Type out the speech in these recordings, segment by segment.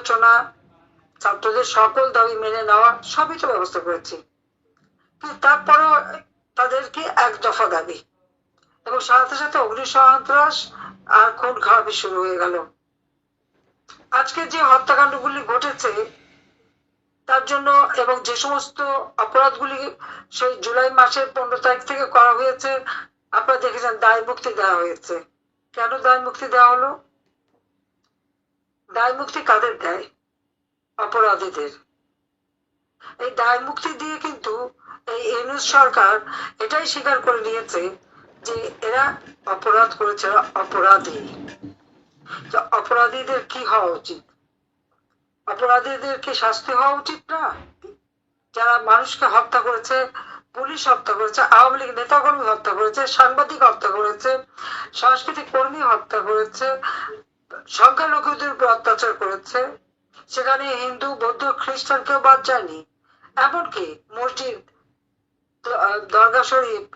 আলোচনা, ছাত্রদের সকল দাবি মেনে নেওয়া, সবই তো ব্যবস্থা করেছি। তারপরেও তাদেরকে এক দফা দাবি। এবং সাথে সাথে অগ্নি সন্ত্রাস আর খুন খারাপি শুরু হয়ে গেল। আজকে যে হত্যাকাণ্ডগুলি ঘটেছে, তার জন্য এবং যে সমস্ত অপরাধগুলি সেই জুলাই মাসের পনেরো তারিখ থেকে করা হয়েছে, আপনারা দেখেছেন দায় মুক্তি দেওয়া হয়েছে। কেন দায় মুক্তি দেওয়া হলো? দায় মুক্তি কাদের দেয়? অপরাধীদের। এই দায় মুক্তি দিয়ে কিন্তু এই ইউনুস সরকার এটাই স্বীকার করে নিয়েছে যে এরা অপরাধ করেছে অপরাধী। অপরাধীদের কি হওয়া উচিত? অপরাধীদের কি শাস্তি হওয়া উচিত না? যারা মানুষকে হত্যা করেছে, পুলিশ হত্যা করেছে, আওয়ামী লীগ নেতাকর্মী হত্যা করেছে, সাংবাদিক হত্যা করেছে, সাংস্কৃতিক কর্মী হত্যা করেছে সংখ্যালঘুদের উপর অত্যাচার করেছে। সেখানে হিন্দু, বৌদ্ধ খ্রিস্টানকেও বাদ যায়নি। এমনকি মসজিদ, দরগা শরীফ।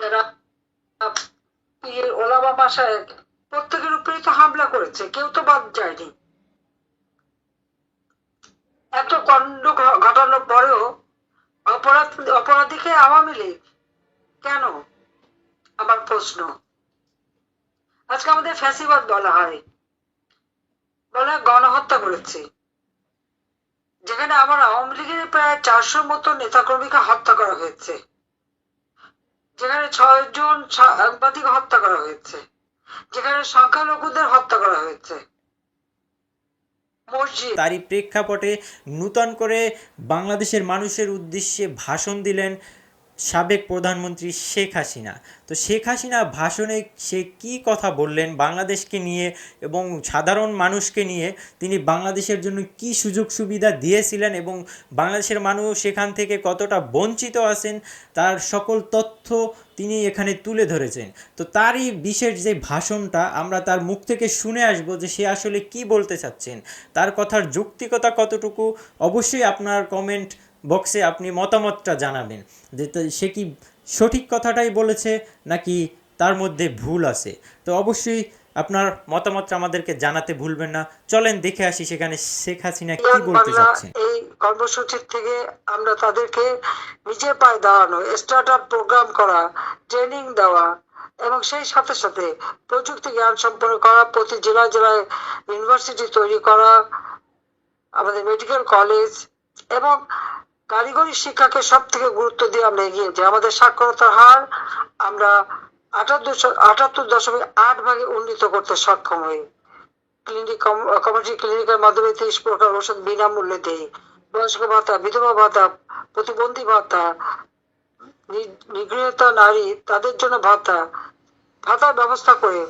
যারা ওলামা মাসায় প্রত্যেকের উপরেই তো হামলা করেছে, কেউ তো বাদ যায়নি। এত কাণ্ড ঘটানোর পরেও অপরাধ, অপরাধীকে আওয়ামী লীগ কেন আমার প্রশ্ন। আজকে আমাদের ফ্যাসিবাদ বলা হয়। বলা গণহত্যা করেছে। যেখানে আমার আওয়ামী লীগের প্রায় চারশোর মতো নেতাকর্মীকে হত্যা করা হয়েছে। যেখানে ছয় জন সাংবাদিক হত্যা করা হয়েছে। যেখানে সংখ্যালঘুদের হত্যা করা হয়েছে। তারই প্রেক্ষাপটে নূতন করে বাংলাদেশের মানুষের উদ্দেশ্যে ভাষণ দিলেন সাবেক প্রধানমন্ত্রী শেখ হাসিনা। তো শেখ হাসিনা ভাষণে সে কি কথা বললেন বাংলাদেশকে নিয়ে এবং সাধারণ মানুষকে নিয়ে? তিনি বাংলাদেশের জন্য কি সুযোগ সুবিধা দিয়েছিলেন এবং বাংলাদেশের মানুষ সেখান থেকে কতটা বঞ্চিত আছেন? তার সকল তথ্য তিনি এখানে তুলে ধরেছেন। তো তারই বিশেষ যে ভাষণটা আমরা তার মুখ থেকে শুনে আসব যে সে আসলে কি বলতে চাচ্ছেন। তার কথার যৌক্তিকতা কতটুকু? অবশ্যই আপনার কমেন্ট বক্সে আপনি মতামতটা জানাবেন। যে সে কি সঠিক কথাটাই বলেছে নাকি তার মধ্যে ভুল আছে? তো অবশ্যই আপনার মতামতটা আমাদেরকে জানাতে ভুলবেন না। চলেন দেখে আসি সেখানে শেখ হাসিনা কি বলতে বাংলা চাচ্ছেন। এই কর্মসূচির থেকে আমরা তাদেরকে নিজের পায়ে দাঁড়ানো স্টার্ট আপ প্রোগ্রাম করা ট্রেনিং দেওয়া এবং সেই সাথে সাথে প্রযুক্তি জ্ঞান সম্পন্ন করা প্রতি জেলায় জেলায় ইউনিভার্সিটি তৈরি করা আমাদের মেডিকেল কলেজ এবং কারিগরি শিক্ষাকে সব থেকে গুরুত্ব দিয়ে আমরা এগিয়ে যাই। আমাদের সাক্ষরতার হার আমরা আটাত্তর দশমিক আট ভাগে উন্নীত করতে সক্ষম হই। ক্লিনিক কমিউনিটি ক্লিনিকের মাধ্যমে তিরিশ প্রকার ওষুধ বিনামূল্যে দেয় বয়স্ক ভাতা, বিধবা ভাতা, প্রতিবন্ধী ভাতা নিগৃহীত নারী, তাদের জন্য ভাতা, ভাতার ব্যবস্থা করে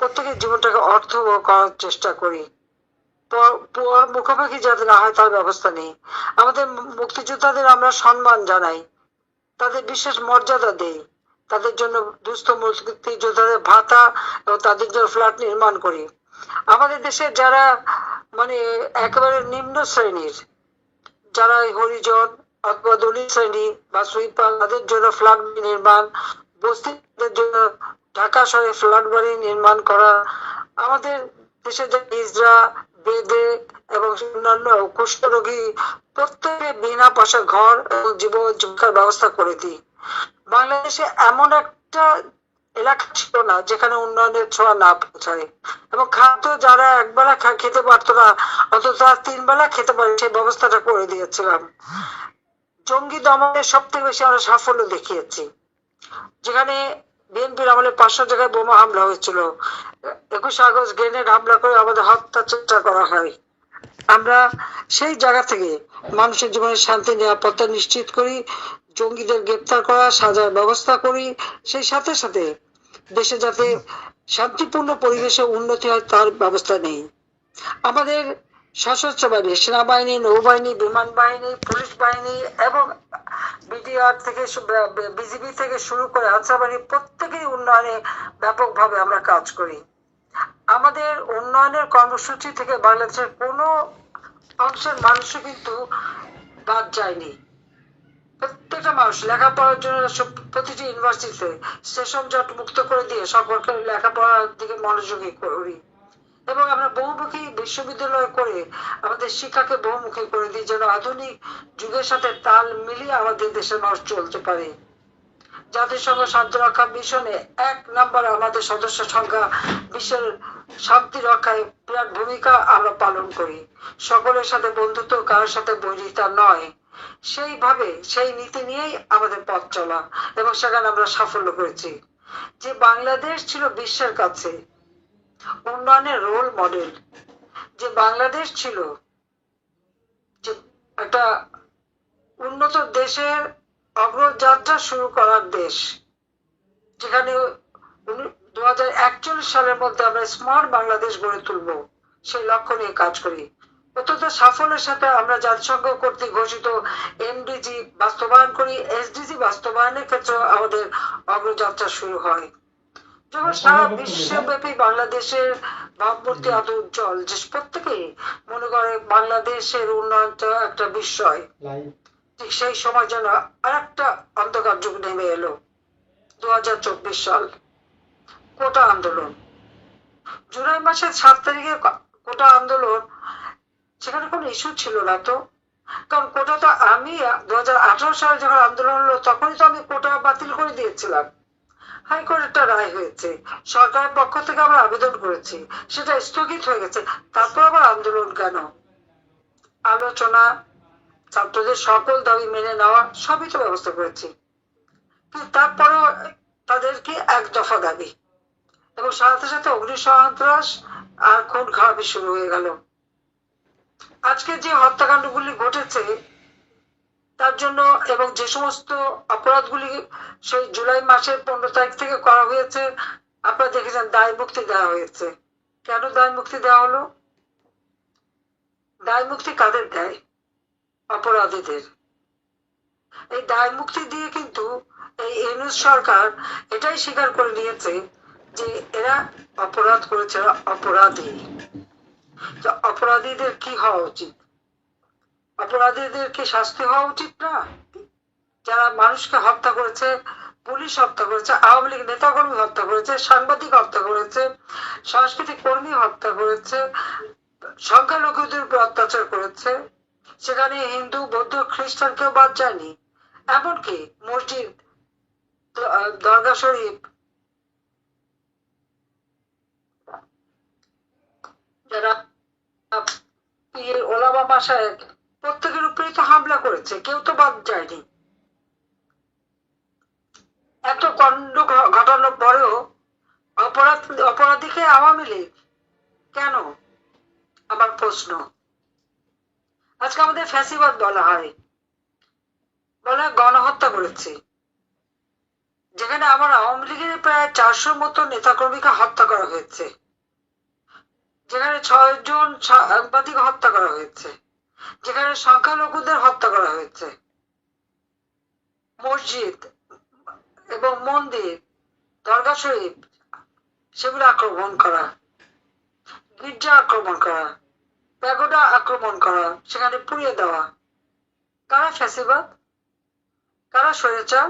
প্রত্যেকের জীবনটাকে অর্থবহ করার চেষ্টা করি। মুখোমুখি যাতে না হয় তার ব্যবস্থা নেই। আমাদের মুক্তিযোদ্ধাদের আমরা সম্মান জানাই। তাদের বিশেষ মর্যাদা দেই। তাদের জন্য দুস্থ মুক্তিযোদ্ধাদের ভাতা এবং তাদের জন্য ফ্ল্যাট নির্মাণ করি। আমাদের দেশে যারা মানে একেবারে নিম্ন শ্রেণির, যারা হরিজন, অথবা দলিত শ্রেণি বা সুইপার তাদের জন্য ফ্ল্যাট নির্মাণ বস্তিদের জন্য ঢাকা শহরে ফ্ল্যাট বাড়ি নির্মাণ করা, আমাদের দেশে যে ইজরা বেদে এবং অন্যান্য কুষ্ঠরোগী প্রত্যেকে বিনা পয়সা ঘর এবং জীবন জীবিকার ব্যবস্থা করে দিই। বাংলাদেশে এমন একটা এলাকা ছিল না যেখানে উন্নয়নের ছোঁয়া না পৌঁছায় এবং খাদ্য যারা একবেলা খেতে পারতো না, অন্তত তিন বেলা খেতে পারে সেই ব্যবস্থাটা করে দিয়েছিলাম। জঙ্গি দমনের সব থেকে বেশি আমরা সাফল্য দেখিয়েছি। যেখানে বিএনপির আমলে পাঁচশো জায়গায় বোমা হামলা হয়েছিল। একুশে আগস্ট গ্রেনেড হামলা করে আমাদের হত্যা চেষ্টা করা হয়। আমরা সেই জায়গা থেকে মানুষের জীবনে শান্তি, নিরাপত্তা নিশ্চিত করি, জঙ্গিদের গ্রেপ্তার করা, সাজার ব্যবস্থা করি। সেই সাথে সাথে দেশে যাতে শান্তিপূর্ণ পরিবেশে উন্নতি হয় তার ব্যবস্থা নেই। আমাদের সশস্ত্র বাহিনী সেনাবাহিনী, নৌবাহিনী বিমান বাহিনী পুলিশ বাহিনী এবং বিডিআর থেকে বিজিবি থেকে শুরু করে আনসার বাহিনী প্রত্যেকেরই উন্নয়নে ব্যাপকভাবে আমরা কাজ করি। আমাদের উন্নয়নের কর্মসূচি থেকে বাংলাদেশের কোনো অংশের মানুষও কিন্তু বাদ যায়নি। প্রত্যেকটা মানুষ লেখাপড়ার জন্য প্রতিটি ইউনিভার্সিটিতে সেশন জট মুক্ত করে দিয়ে সকলকে লেখাপড়ার দিকে মনোযোগী করি। এবং আমরা বহুমুখী বিশ্ববিদ্যালয় করে আমাদের শিক্ষাকে বহুমুখী করে দিই, যেন আধুনিক যুগের সাথে তাল মিলিয়ে আমাদের দেশের মানুষ চলতে পারে। জাতিসংঘ শান্তি রক্ষা মিশনে এক নম্বর আমাদের সদস্য সংখ্যা বিশ্বের শান্তি রক্ষায় বিরাট ভূমিকা আমরা পালন করি। সকলের সাথে বন্ধুত্ব কারোর সাথে বৈরিতা নয়। সেইভাবে সেই নীতি নিয়েই আমাদের পথ চলা এবং সেখানে আমরা সাফল্য করেছি। যে বাংলাদেশ ছিল বিশ্বের কাছে উন্নয়নের রোল মডেল যে বাংলাদেশ ছিল, যে একটা উন্নত দেশের অগ্রযাত্রা শুরু করার দেশ, যেখানে দু হাজার একচল্লিশ সালের মধ্যে আমরা স্মার্ট বাংলাদেশ গড়ে তুলব, সেই লক্ষ্য নিয়ে কাজ করি। অত্যন্ত সাফল্যের সাথে আমরা জাতিসংঘ কর্তৃক ঘোষিত এমডিজি বাস্তবায়ন করি। এসডিজি বাস্তবায়নের ক্ষেত্রে আমাদের অগ্রযাত্রা শুরু হয়। যখন সারা বিশ্বব্যাপী বাংলাদেশের ভাবমূর্তি এত উজ্জ্বল যে প্রত্যেকেই মনে করে বাংলাদেশের উন্নয়ন তো একটা বিস্ময়। ঠিক সেই সময় যেন আরেকটা অন্ধকার যুগ নেমে এলো দু হাজার চব্বিশ সাল। কোটা আন্দোলন। জুলাই মাসের সাত তারিখে কোটা আন্দোলন সেখানে কোনো ইস্যু ছিল না তো। কারণ কোটা তো আমি দু হাজার আঠারো সালে যখন আন্দোলন হলো তখনই তো আমি কোটা বাতিল করে দিয়েছিলাম। হাইকোর্ট একটা রায় হয়েছে। সরকারের পক্ষ থেকে আমরা আবেদন করেছি। সেটা স্থগিত হয়ে গেছে। তারপর আবার আন্দোলন কেন? আলোচনা, ছাত্রদের সকল দাবি মেনে নেওয়া, সবই তো ব্যবস্থা করেছি। কিন্তু তারপরেও তাদেরকে এক দফা দাবি। এবং সাথে সাথে অগ্নি সন্ত্রাস আর খুন খারাপি শুরু হয়ে গেল। আজকে যে হত্যাকাণ্ডগুলি ঘটেছে তার জন্য এবং যে সমস্ত অপরাধগুলি সেই জুলাই মাসের পনেরো তারিখ থেকে করা হয়েছে, আপনারা দেখেছেন দায় মুক্তি দেওয়া হয়েছে। কেন দায় মুক্তি দেওয়া হলো? দায় মুক্তি কাদের দেয়? অপরাধীদের। এই দায় মুক্তি দিয়ে কিন্তু এই ইউনুস সরকার এটাই স্বীকার করে নিয়েছে যে এরা অপরাধ করেছে অপরাধী। অপরাধীদের কি হওয়া উচিত? অপরাধীদের কি শাস্তি হওয়া উচিত না। যারা মানুষকে হত্যা করেছে, পুলিশ হত্যা করেছে, আওয়ামী লীগ নেতাকর্মী হত্যা করেছে, সাংবাদিক হত্যা করেছে, সাংস্কৃতিক কর্মী হত্যা করেছে, সংখ্যালঘুদের উপর অত্যাচার করেছে, সেখানে হিন্দু, বৌদ্ধ, খ্রিস্টান কেউ বাদ যায়নি। এমনকি মসজিদ, দরগা শরীফ, যারা ওলামা মাসায় প্রত্যেকের উপরেই তো হামলা করেছে, কেউ তো বাদ যায়নি। এত কাণ্ড ঘটানোর পরেও অপরাধ, অপরাধীকে আওয়ামী লীগ কেন? আমার প্রশ্ন। আজকে আমাদের ফ্যাসিবাদ বলা হয়। বলা গণহত্যা করেছে। যেখানে আমার আওয়ামী লীগের প্রায় চারশোর মতো নেতাকর্মীকে হত্যা করা হয়েছে। যেখানে ছয় জন সাংবাদিক হত্যা করা হয়েছে। যেখানে সংখ্যালঘুদের হত্যা করা হয়েছে। মসজিদ এবং মন্দির, দরগা শরীফ, সেগুলো আক্রমণ করা, গির্জা আক্রমণ করা, প্যাগোডা আক্রমণ করা, সেখানে পুড়িয়ে দেওয়া। কারা ফ্যাসিবাদ? কারা স্বৈরাচার?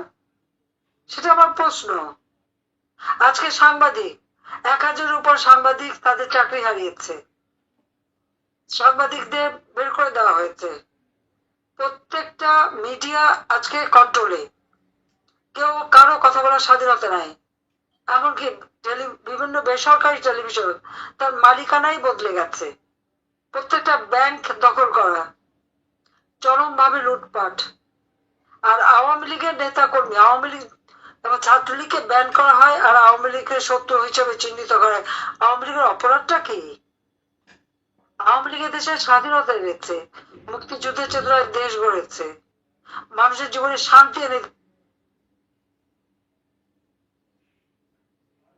সেটা আমার প্রশ্ন। আজকে সাংবাদিক, এক হাজারের উপর সাংবাদিক তাদের চাকরি হারিয়েছে। সাংবাদিকদের বের করে দেওয়া হয়েছে। প্রত্যেকটা মিডিয়া আজকে কন্ট্রোলে কেউ কারও কথা বলার স্বাধীনতা নাই। এমনকি টেলি, বিভিন্ন বেসরকারি টেলিভিশন তার মালিকানাই বদলে গেছে। প্রত্যেকটা ব্যাংক দখল করা। চরমভাবে লুটপাট। আর আওয়ামী লীগের নেতা কর্মী আওয়ামী লীগ এবং ছাত্রলীগকে ব্যান করা হয় আর আওয়ামী লীগের শত্রু হিসেবে চিহ্নিত করা। আওয়ামী লীগের অপরাধটা কি? আওয়ামী লীগের দেশের স্বাধীনতা এনেছে, মুক্তিযুদ্ধের চেতনায় দেশ গড়েছে, মানুষের জীবনে শান্তি এনে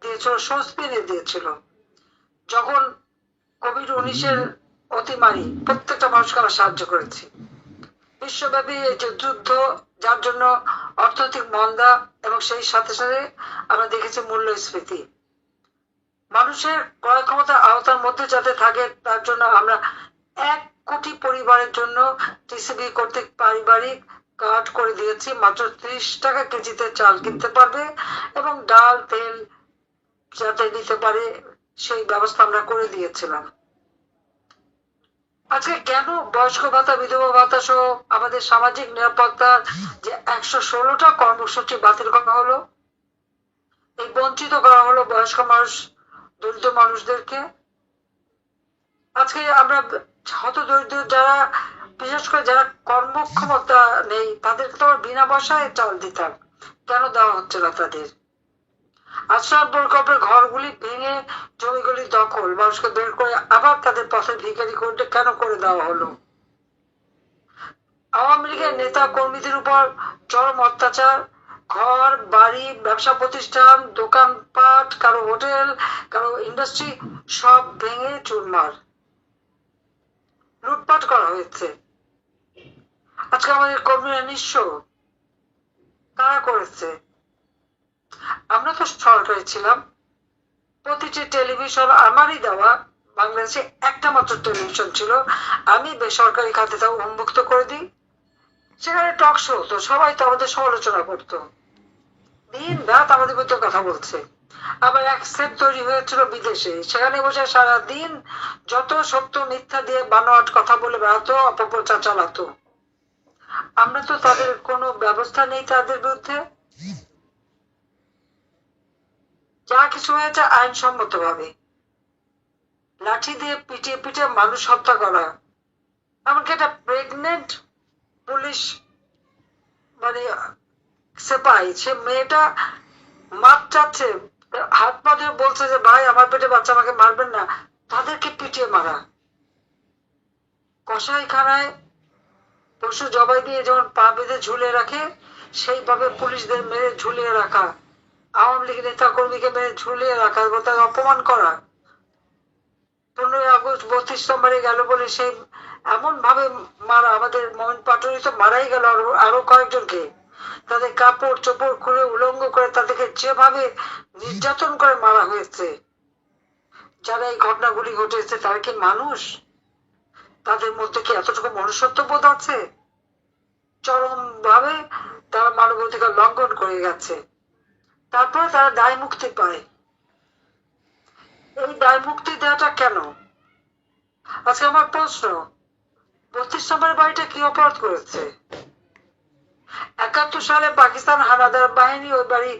দিয়েছিল, স্বস্তি এনে দিয়েছিল। যখন কোভিড উনিশের অতিমারি প্রত্যেকটা মানুষকে আমরা সাহায্য করেছি। বিশ্বব্যাপী এই যে যুদ্ধ, যার জন্য অর্থনৈতিক মন্দা এবং সেই সাথে সাথে আমরা দেখেছি মূল্যস্ফীতি। মানুষের ক্রয় ক্ষমতার আওতার মধ্যে যাতে থাকে, তার জন্য আমরা এক কোটি পরিবারের জন্য টিসিবি কর্তৃক পারিবারিক কাট করে দিয়েছি। মাত্র ত্রিশ টাকা কেজিতে চাল কিনতে পারবে এবং ডাল, তেল যাতে নিতে পারে, সেই ব্যবস্থা আমরা করে দিয়েছিলাম। আজকে কেন বয়স্ক ভাতা, বিধবা ভাতা সহ আমাদের সামাজিক নিরাপত্তা যে একশো ষোলোটা কর্মসূচি বাতিল করা হলো, এই বঞ্চিত করা হলো বয়স্ক মানুষ দরিদ্র মানুষদেরকে। আজকে আমরা হত দরিদ্র যারা, বিশেষ করে যারা কর্মক্ষমতা নেই, তাদেরকে তো বিনা পয়সায় চাল দিতাম কেন দেওয়া হচ্ছে না তাদের? আশ্রয় প্রকল্পের ঘরগুলি ভেঙে জমিগুলি দখল, মানুষকে বের করে আবার তাদের পথে ভিখারি করতে কেন করে দেওয়া হলো? আওয়ামী লীগের নেতা কর্মীদের উপর চরম অত্যাচার ঘর, বাড়ি, ব্যবসা প্রতিষ্ঠান দোকানপাট কারও হোটেল, কারও ইন্ডাস্ট্রি সব ভেঙে চুরমার। লুটপাট করা হয়েছে। আজকে আমাদের কর্মীরা নিঃস্ব। কারা করেছে? আমরা তো সরকারি ছিলাম প্রতিটি টেলিভিশন আমারই দেওয়া বাংলাদেশে একটা মাত্র টেলিভিশন ছিল। আমি বেসরকারি খাতে তা উন্মুক্ত করে দিই। সেখানে টক শো তো সবাই তো আমাদের সমালোচনা করতো। দিন রাত আমাদের মধ্যে কথা বলছে। আবার এক সেট তৈরি হয়েছিল বিদেশে। সেখানে বসে সারা দিন যত সত্য মিথ্যা দিয়ে বানোয়াট কথা বলে বেড়াতো, অপপ্রচার চালাতো। আমরা তো তাদের কোনো ব্যবস্থা নেই তাদের বিরুদ্ধে। যা কিছু হয়েছে আইনসম্মত ভাবে লাঠি দিয়ে পিটিয়ে পিটিয়ে মানুষ হত্যা করা। এমনকি একটা প্রেগনেন্ট পুলিশ মানে সেপাই সে মেয়েটা মাপ চাচ্ছে, হাত পা ধরে বলছে যে, ভাই, আমার পেটে বাচ্চা, আমাকে মারবেন না। তাদেরকে পিটিয়ে মারা। কসাইখানায় পশু জবাই দিয়ে যেমন পা বেঁধে ঝুলে রাখে, সেইভাবে পুলিশদের মেরে ঝুলিয়ে রাখা, আওয়ামী লীগ নেতা কর্মীকে মেরে ঝুলিয়ে রাখা এবং তাকে অপমান করা। পনেরোই আগস্ট বত্রিশ নম্বরে গেল বলে সেই এমন ভাবে মারা, আমাদের মমিন পাটরি তো মারাই গেল আরও আরও কয়েকজনকে। তাদের কাপড় চোপড় খুলে উলঙ্গ করে তাদেরকে যেভাবে নির্যাতন করে মারা হয়েছে, যারা এই ঘটনাগুলি ঘটেছে, তারা কি মানুষ? তাদের মধ্যে কি এতটুকু মনুষ্যত্ব বোধ আছে? চরম ভাবে তারা মানবাধিকার লঙ্ঘন করে গেছে। তারপরে তারা দায় মুক্তি পায়। এই দায় মুক্তি দেওয়াটা কেন? আজকে আমার প্রশ্ন, বত্রিশ নম্বরের বাড়িটা কি অপরাধ করেছে? একাত্তর সালে পাকিস্তান হানাদার বাহিনী ওই বাড়ি